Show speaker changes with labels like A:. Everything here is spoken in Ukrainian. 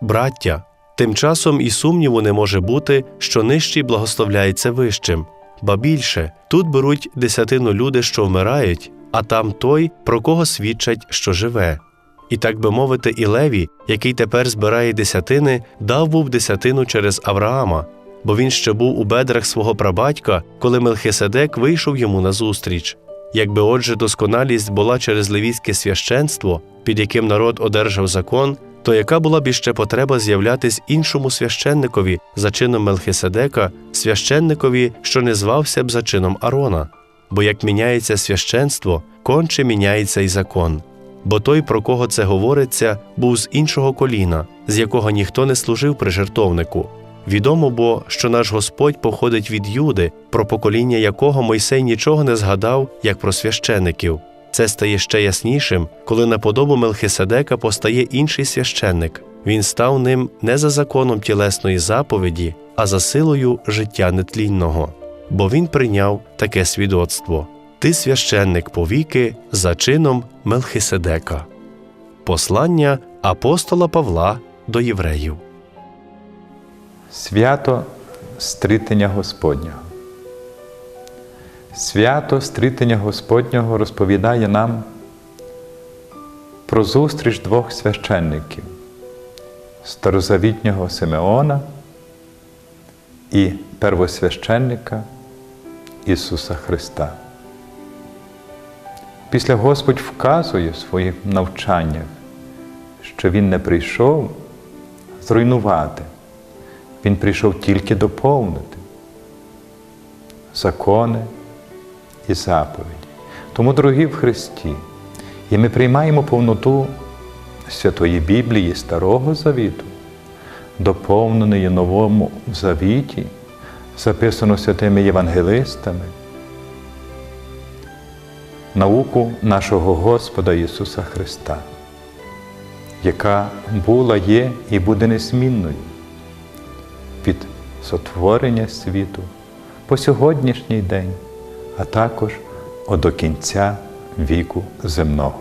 A: Браття, тим часом і сумніву не може бути, що нижчий благословляється вищим, ба більше тут беруть десятину люди, що вмирають, а там той, про кого свідчать, що живе. І так би мовити, і Леві, який тепер збирає десятини, дав був десятину через Авраама, бо він ще був у бедрах свого прабатька, коли Мелхиседек вийшов йому назустріч. Якби отже досконалість була через левійське священство, під яким народ одержав закон, то яка була б іще потреба з'являтись іншому священникові за чином Мелхиседека, священникові, що не звався б за чином Арона? Бо як міняється священство, конче міняється й закон. Бо той, про кого це говориться, був з іншого коліна, з якого ніхто не служив при жертовнику. Відомо бо, що наш Господь походить від Юди, про покоління якого Мойсей нічого не згадав, як про священиків. Це стає ще яснішим, коли на подобу Мелхиседека постає інший священник. Він став ним не за законом тілесної заповіді, а за силою життя нетлінного. Бо він прийняв таке свідоцтво Ти священник повіки за чином Мелхиседека. Послання апостола Павла до євреїв.
B: Свято стрітення Господнього. Свято стрітення Господнього розповідає нам про зустріч двох священників старозавітнього Симеона і первосвященника Ісуса Христа. Після Господь вказує в своїх навчаннях, що Він не прийшов зруйнувати. Він прийшов тільки доповнити закони і заповіді. Тому, дорогі в Христі, і ми приймаємо повноту Святої Біблії Старого Завіту, доповненої Новому Завіті, записано святими євангелистами, науку нашого Господа Ісуса Христа, яка була, є і буде незмінною від сотворення світу по сьогоднішній день, а також до кінця віку земного.